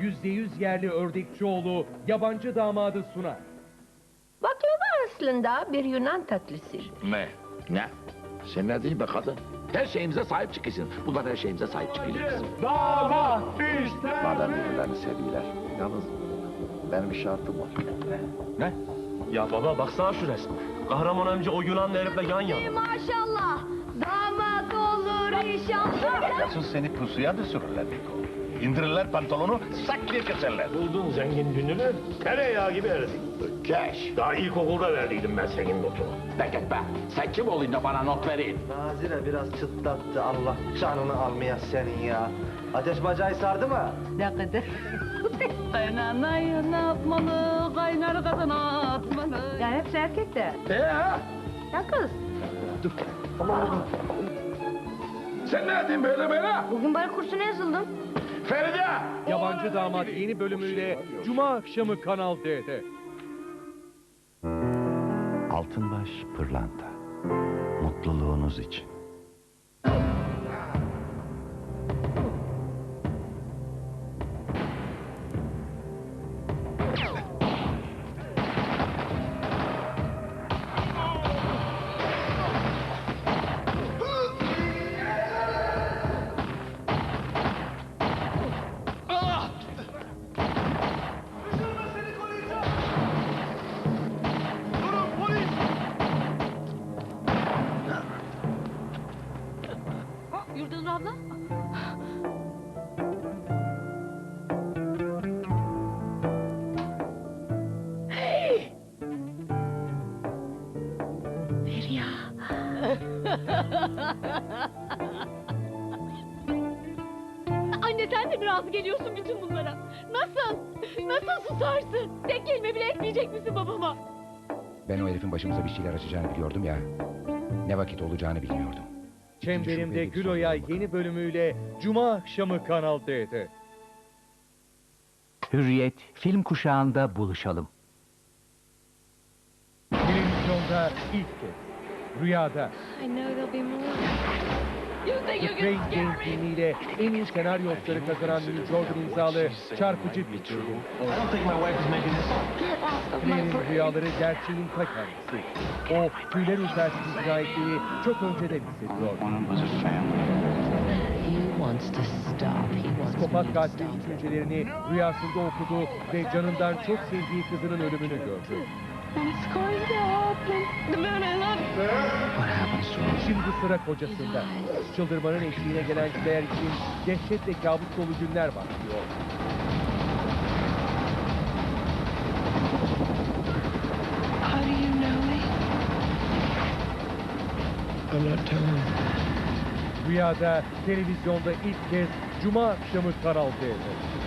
%100 yerli ördekçioğlu yabancı damadı sunar. Baklava aslında bir Yunan tatlısı. Ne? Ne? Sen ne diyeyim be kadın? Her şeyimize sahip çıkıyorsun. Bunlar her şeyimize sahip çıkıyor kızım. Damat işte. Madem birbirlerini seviyorlar. Yalnız benim bir şartım var. Ne? Ya baba baksana şu resme. Kahraman amca o Yunanlı herifle yan yana. Maşallah. Damat olur inşallah. Yasın seni pusuya düşürürler Niko. İndirirler pantolonu, sak diye keserler. Buldun zengin dününü, tereyağı gibi eridik. Keş. Daha ilkokulda verdiydim ben senin notunu. Be git be. Sen kim olayım da bana not vereyim? Nazire biraz çıtlattı Allah canını almaya senin ya. Ateş bacağı sardı mı? Kaynanayı ne yapmalı, kaynar kadın atmalı. Ya hepsi erkek de. Ee? Ya kız. Sen ne edin böyle böyle? Bugün bar kursuna yazıldım. Feride! Yabancı damat yeni bölümüyle Cuma akşamı Kanal D'de. Altınbaş Pırlanta. Mutluluğunuz için. Yurdunur abla. Anne sen de mi geliyorsun bütün bunlara? Nasıl? Nasıl susarsın? Tek kelime bile etmeyecek misin babama? Ben o herifin başımıza bir şeyler açacağını biliyordum ya. Ne vakit olacağını bilmiyordum. Çemberimde Gülo'ya yeni bölümüyle Cuma akşamı Kanal D'de. Hürriyet film kuşağında buluşalım. Televizyonda ilk kez. Rüyada. I know there'll be more. The scare Game me? filmiyle en iyi senaryo Oscar'ı kazanan Neil Jordan imzalı çarpıcı bir film. Play'nin rüyaları gerçeğin ta kendisi. O tüyler ürpertici cinayetleri çok önceden hissediyor. Psikopat katilin düşüncelerini rüyasında okudu ve canından çok sevdiği kızının ölümünü gördü. It's going to love. Şimdi sıra kocasında. Çıldırmanın eşiğine gelen Claire için dehşet ve kabus dolu günler başlıyor. How do you know me? Rüyada televizyonda ilk kez Cuma akşamı Kanal D'de.